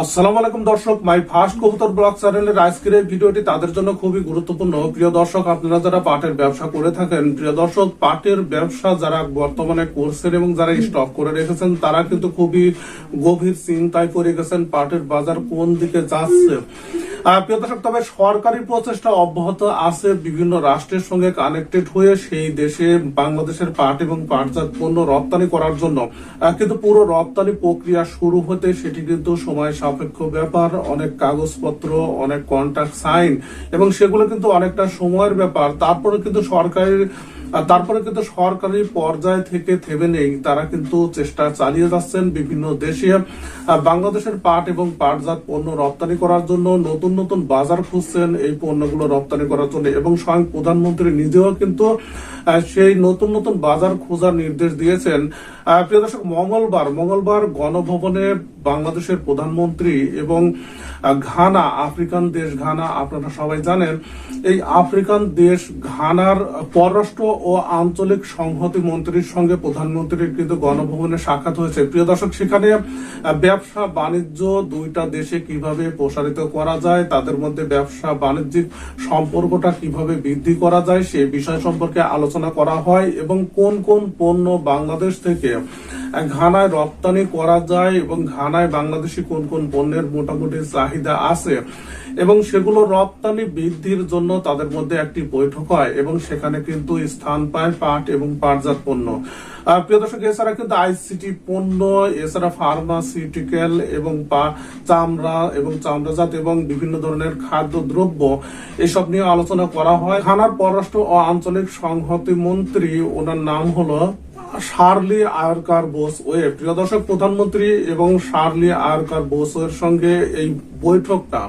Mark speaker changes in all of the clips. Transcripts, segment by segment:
Speaker 1: আসসালামু আলাইকুম দর্শক মাই ফার্স্ট কবুতর ব্লগ চ্যানেলের আজকের এই ভিডিওটি তাদের জন্য খুবই গুরুত্বপূর্ণ। প্রিয় দর্শক আপনারা যারা পাটের ব্যবসা করে থাকেন প্রিয় দর্শক পাটের ব্যবসা যারা বর্তমানে করছেন এবং যারা স্টক করে রেখেছেন তারা কিন্তু খুবই গভীর চিন্তায় করে গেছেন পাটের বাজার কোন দিকে যাচ্ছে। প্রিয় দর্শক, তবে সরকারি প্রচেষ্টা অব্যাহত আছে, বিভিন্ন রাষ্ট্রের সঙ্গে কানেক্টেড হয়ে সেই দেশে বাংলাদেশের পাট এবং পাটজাত পণ্য রপ্তানি করার জন্য। কিন্তু পুরো রপ্তানি প্রক্রিয়া শুরু হতে সেটি কিন্তু সময় সাপেক্ষ ব্যাপার। অনেক কাগজপত্র, অনেক কন্ট্রাক্ট সাইন এবং সেগুলো কিন্তু অনেকটা সময়ের ব্যাপার। তারপরে কিন্তু সরকারি আর তারপরে কিন্তু সরকারি পর্যায় থেকে থেমে নেই। তারা কিন্তু চেষ্টা চালিয়ে যাচ্ছেন বিভিন্ন দেশে। বাংলাদেশের পাট এবং পাটজাত পণ্য রপ্তানি করার জন্য নতুন নতুন বাজার খুঁজছেন এই পণ্যগুলো রপ্তানি করার জন্য। এবং স্বয়ং প্রধানমন্ত্রী নিজেও কিন্তু সেই নতুন নতুন বাজার খোঁজার নির্দেশ দিয়েছেন। প্রিয় দর্শক, মঙ্গলবার মঙ্গলবার গণভবনে বাংলাদেশের প্রধানমন্ত্রী এবং ঘানা, আফ্রিকান দেশ ঘানা, আপনারা সবাই জানেন, এই আফ্রিকান দেশ ঘানার পররাষ্ট্র ও আঞ্চলিক সংহতি মন্ত্রীর সঙ্গে প্রধানমন্ত্রীর কিন্তু গণভবনে সাক্ষাৎ হয়েছে। প্রিয় দর্শক, সেখানে ব্যবসা বাণিজ্য দুইটা দেশে কীভাবে প্রসারিত করা যায়, তাদের মধ্যে ব্যবসা বাণিজ্যিক সম্পর্কটা কীভাবে বৃদ্ধি করা যায়, সে বিষয় সম্পর্কে আলোচনা করা হয় এবং কোন কোন পণ্য বাংলাদেশ থেকে ঘানায় রপ্তানি করা যায় এবং ঘানায় বাংলাদেশি কোন কোন পণ্যের মোটামুটি চাহিদা আছে এবং সেগুলো রপ্তানি বৃদ্ধির জন্য তাদের মধ্যে একটি বৈঠক হয় এবং সেখানে কিন্তু স্থান পায় পাট এবং পাটজাত পণ্য। প্রিয় দর্শক, এছাড়া কিন্তু আইসিটি পণ্য, এছাড়া ফার্মাসিউটিক্যাল এবং চামড়া এবং চামড়াজাত এবং বিভিন্ন ধরনের খাদ্য দ্রব্য এসব নিয়ে আলোচনা করা হয়। ঘানার পররাষ্ট্র ও আঞ্চলিক সংহতি মন্ত্রী, ওনার নাম হলো শার্লি আয়ারকার বোস ওয়ে প্রিয় দর্শক প্রধানমন্ত্রী এবং শার্লি আয়রকার বোসের সঙ্গে এই বৈঠকটা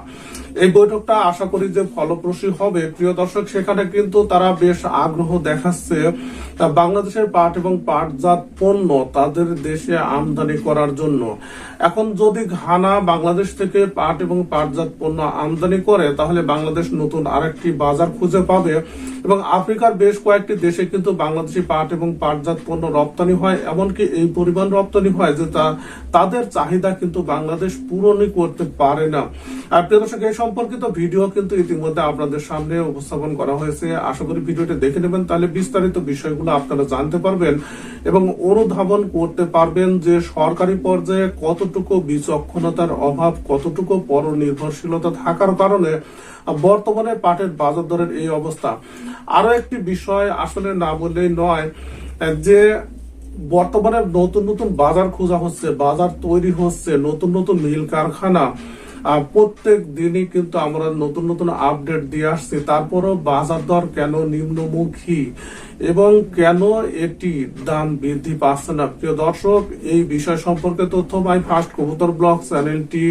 Speaker 1: এই বৈঠকটা আশা করি যে ফলপ্রসূ হবে। প্রিয় দর্শক, সেখানে কিন্তু তারা বেশ আগ্রহ দেখাচ্ছে। বাংলাদেশের পাট এবং পাটজাত পণ্য তাদের দেশে আমদানি করার জন্য। এখন যদি ঘানা বাংলাদেশ থেকে পাট এবং পাটজাত পণ্য আমদানি করে, তাহলে বাংলাদেশ নতুন আরেকটি বাজার খুঁজে পাবে এবং আফ্রিকার বেশ কয়েকটি দেশে কিন্তু বাংলাদেশি পাট এবং পাটজাত পণ্য রপ্তানি হয়। এমনকি এই পরিমাণ রপ্তানি হয় যে তাদের চাহিদা কিন্তু বাংলাদেশ পূরণই করতে পারে না। আর প্রিয় দর্শক, এই সম্পর্কিত ভিডিও কিন্তু ইতিমধ্যে আপনাদের সামনে উপস্থাপন করা হয়েছে। আশা করি ভিডিওটি দেখে নেবেন, তাহলে বিস্তারিত বিষয়গুলো আপনারা জানতে পারবেন এবং অনুধাবন করতে পারবেন যে সরকারি পর্যায়ে কতটুকু বিচক্ষণতার অভাব, কতটুকু পরনির্ভরশীলতা থাকার কারণে বর্তমানে পাটের বাজার দরের এই অবস্থা। আরও একটি বিষয় আসলে না বললেই নয়, যে বর্তমানে নতুন নতুন বাজার খোঁজা হচ্ছে, বাজার তৈরি হচ্ছে, নতুন নতুন মিল কারখানা প্রত্যেক দিনই কিন্তু আমরা নতুন নতুন আপডেট দিয়ে আসছি। তারপরও বাজার দর কেন নিম্নমুখী? এবং কেন এটি দাম বৃদ্ধি পাচ্ছে না? প্রিয় দর্শক, এই বিষয় সম্পর্কে তথ্য মাই ফার্স্ট কবুতর ব্লগ চ্যানেলটি।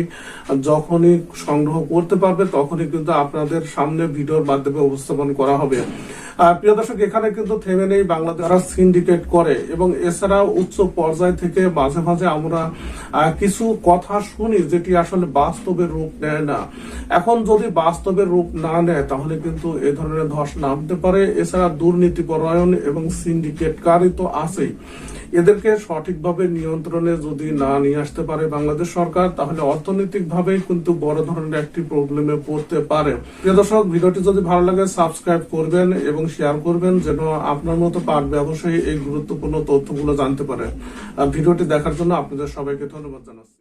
Speaker 1: যখনই সংগ্রহ করতে পারবে, তখনই কিন্তু আপনাদের সামনে ভিডিওর মাধ্যমে উপস্থাপন করা হবে। প্রিয় দর্শক, এখানে কিন্তু থেমে নেই বাংলাদেশ যারা সিন্ডিকেট করে। এবং এছাড়া উচ্চ পর্যায় থেকে মাঝে মাঝে আমরা কিছু কথা শুনি যেটি আসলে বাস্তবের রূপ নেয় না। এখন যদি বাস্তবের রূপ না নেয়, তাহলে কিন্তু এ ধরনের ধস নামতে পারে। এছাড়া দুর্নীতি পরায়ণ এবং সিন্ডিকেটকারী তো আছেই। এদেরকে সঠিকভাবে নিয়ন্ত্রণে যদি না নিয়ে আসতে পারে বাংলাদেশ সরকার, তাহলে অর্থনৈতিক ভাবে কিন্তু বড় ধরনের একটি প্রবলেমে পড়তে পারে। প্রিয় দর্শক, ভিডিওটি যদি ভালো লাগে, সাবস্ক্রাইব করবেন এবং শেয়ার করবেন যেন আপনার মতো পাট ব্যবসায়ী এই গুরুত্বপূর্ণ তথ্যগুলো জানতে পারে। ভিডিওটি দেখার জন্য আপনাদের সবাইকে ধন্যবাদ জানাচ্ছি।